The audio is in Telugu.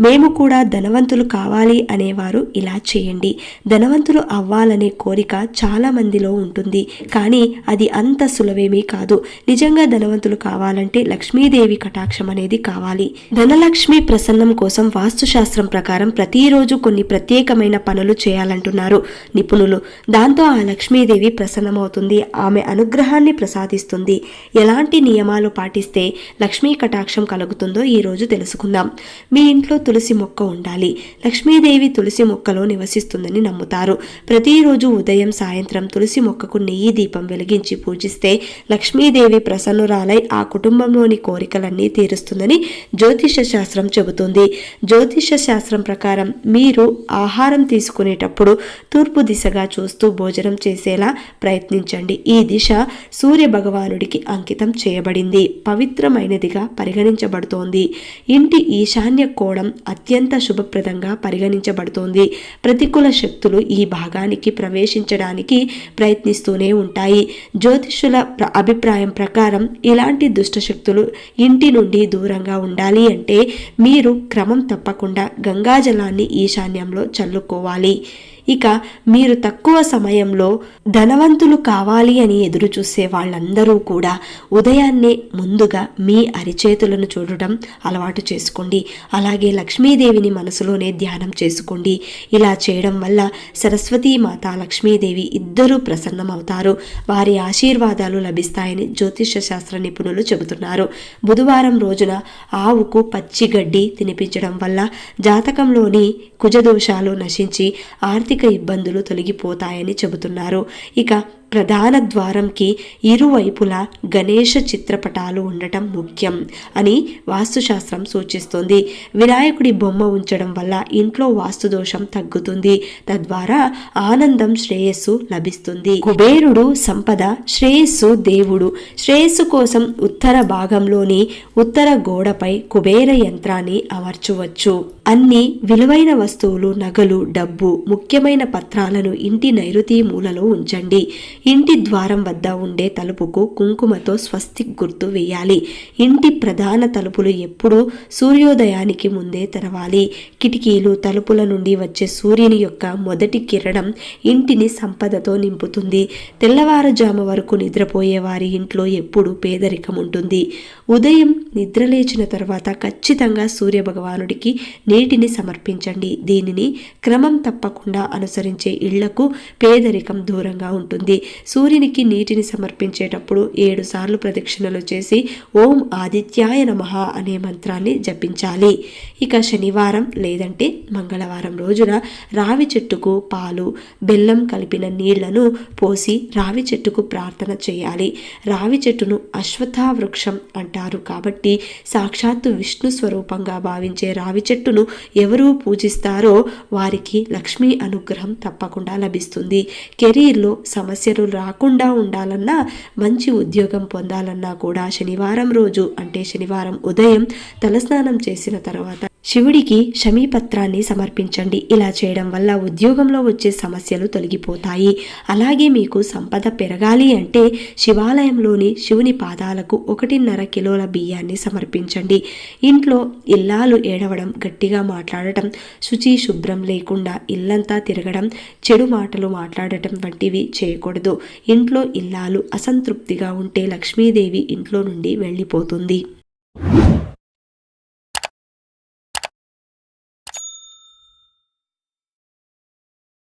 మేము కూడా ధనవంతులు కావాలి అనేవారు ఇలా చేయండి. ధనవంతులు అవ్వాలనే కోరిక చాలా మందిలో ఉంటుంది. కానీ అది అంత సులభేమీ కాదు. నిజంగా ధనవంతులు కావాలంటే లక్ష్మీదేవి కటాక్షం అనేది కావాలి. ధనలక్ష్మి ప్రసన్నం కోసం వాస్తుశాస్త్రం ప్రకారం ప్రతిరోజు కొన్ని ప్రత్యేకమైన పనులు చేయాలంటున్నారు నిపుణులు. దాంతో ఆ లక్ష్మీదేవి ప్రసన్నమవుతుంది. ఆమె అనుగ్రహాన్ని ప్రసాదిస్తుంది. ఎలాంటి నియమాలు పాటిస్తే లక్ష్మీ కటాక్షం కలుగుతుందో ఈరోజు తెలుసుకుందాం. మీ ఇంట్లో తులసి మొక్క ఉండాలి. లక్ష్మీదేవి తులసి మొక్కలో నివసిస్తుందని నమ్ముతారు. ప్రతిరోజు ఉదయం సాయంత్రం తులసి మొక్కకు నెయ్యి దీపం వెలిగించి పూజిస్తే లక్ష్మీదేవి ప్రసన్నురాలై ఆ కుటుంబంలోని కోరికలన్నీ తీరుస్తుందని జ్యోతిష శాస్త్రం చెబుతుంది. జ్యోతిష శాస్త్రం ప్రకారం మీరు ఆహారం తీసుకునేటప్పుడు తూర్పు దిశగా చూస్తూ భోజనం చేసేలా ప్రయత్నించండి. ఈ దిశ సూర్య భగవానుడికి అంకితం చేయబడింది. పవిత్రమైనదిగా పరిగణించబడుతోంది. ఇంటి ఈశాన్య కోణం అత్యంత శుభప్రదంగా పరిగణించబడుతోంది. ప్రతికూల శక్తులు ఈ భాగానికి ప్రవేశించడానికి ప్రయత్నిస్తూనే ఉంటాయి. జ్యోతిష్యుల అభిప్రాయం ప్రకారం ఇలాంటి దుష్ట శక్తులు ఇంటి నుండి దూరంగా ఉండాలి అంటే మీరు క్రమం తప్పకుండా గంగాజలాన్ని ఈశాన్యంలో చల్లుకోవాలి. ఇక మీరు తక్కువ సమయంలో ధనవంతులు కావాలి అని ఎదురు చూసే వాళ్ళందరూ కూడా ఉదయాన్నే ముందుగా మీ అరిచేతులను చూడటం అలవాటు చేసుకోండి. అలాగే లక్ష్మీదేవిని మనసులోనే ధ్యానం చేసుకోండి. ఇలా చేయడం వల్ల సరస్వతీ మాత లక్ష్మీదేవి ఇద్దరూ ప్రసన్నమవుతారు. వారి ఆశీర్వాదాలు లభిస్తాయని జ్యోతిష శాస్త్ర నిపుణులు చెబుతున్నారు. బుధవారం రోజున ఆవుకు పచ్చి గడ్డి తినిపించడం వల్ల జాతకంలోని కుజదోషాలు నశించి ఆర్థిక ఇబ్బందులు తొలగిపోతాయని చెబుతున్నారు. ఇక ప్రధాన ద్వారంకి ఇరువైపులా గణేష చిత్రపటాలు ఉండటం ముఖ్యం అని వాస్తుశాస్త్రం సూచిస్తుంది. వినాయకుడి బొమ్మ ఉంచడం వల్ల ఇంట్లో వాస్తు దోషం తగ్గుతుంది. తద్వారా ఆనందం శ్రేయస్సు లభిస్తుంది. కుబేరుడు సంపద శ్రేయస్సు దేవుడు. శ్రేయస్సు కోసం ఉత్తర భాగంలోని ఉత్తర గోడపై కుబేర యంత్రాన్ని అమర్చవచ్చు. అన్ని విలువైన వస్తువులు నగలు డబ్బు ముఖ్యమైన పత్రాలను ఇంటి నైరుతి మూలలో ఉంచండి. ఇంటి ద్వారం వద్ద ఉండే తలుపుకు కుంకుమతో స్వస్తిక్ గుర్తు వేయాలి. ఇంటి ప్రధాన తలుపులు ఎప్పుడూ సూర్యోదయానికి ముందే తెరవాలి. కిటికీలు తలుపుల నుండి వచ్చే సూర్యుని యొక్క మొదటి కిరణం ఇంటిని సంపదతో నింపుతుంది. తెల్లవారుజాము వరకు నిద్రపోయే వారి ఇంట్లో ఎప్పుడు పేదరికం ఉంటుంది. ఉదయం నిద్రలేచిన తర్వాత ఖచ్చితంగా సూర్య భగవానుడికి నీటిని సమర్పించండి. దీనిని క్రమం తప్పకుండా అనుసరించే ఇళ్ళకు పేదరికం దూరంగా ఉంటుంది. సూర్యునికి నీటిని సమర్పించేటప్పుడు ఏడు సార్లు ప్రదక్షిణలు చేసి ఓం ఆదిత్యాయ నమః అనే మంత్రాన్ని జపించాలి. ఇక శనివారం లేదంటే మంగళవారం రోజున రావి చెట్టుకు పాలు బెల్లం కలిపిన నీళ్ళను పోసి రావి చెట్టుకు ప్రార్థన చేయాలి. రావి చెట్టును అశ్వత్థ వృక్షం అంటారు కాబట్టి సాక్షాత్తు విష్ణు స్వరూపంగా భావించే రావి చెట్టును ఎవరు పూజిస్తారో వారికి లక్ష్మీ అనుగ్రహం తప్పకుండా లభిస్తుంది. కెరీర్లో సమస్యలు రాకుండా ఉండాలన్నా మంచి ఉద్యోగం పొందాలన్నా కూడా శనివారం రోజు అంటే శనివారం ఉదయం తలస్నానం చేసిన తర్వాత శివుడికి శమీపత్రాన్ని సమర్పించండి. ఇలా చేయడం వల్ల ఉద్యోగంలో వచ్చే సమస్యలు తొలగిపోతాయి. అలాగే మీకు సంపద పెరగాలి అంటే శివాలయంలోని శివుని పాదాలకు ఒకటిన్నర కిలోల బియ్యాన్ని సమర్పించండి. ఇంట్లో ఇల్లాలు ఏడవడం గట్టిగా మాట్లాడటం శుచి శుభ్రం లేకుండా ఇల్లంతా తిరగడం చెడు మాటలు మాట్లాడటం వంటివి చేయకూడదు. ఇంట్లో ఇల్లాలు అసంతృప్తిగా ఉంటే లక్ష్మీదేవి ఇంట్లో నుండి వెళ్ళిపోతుంది.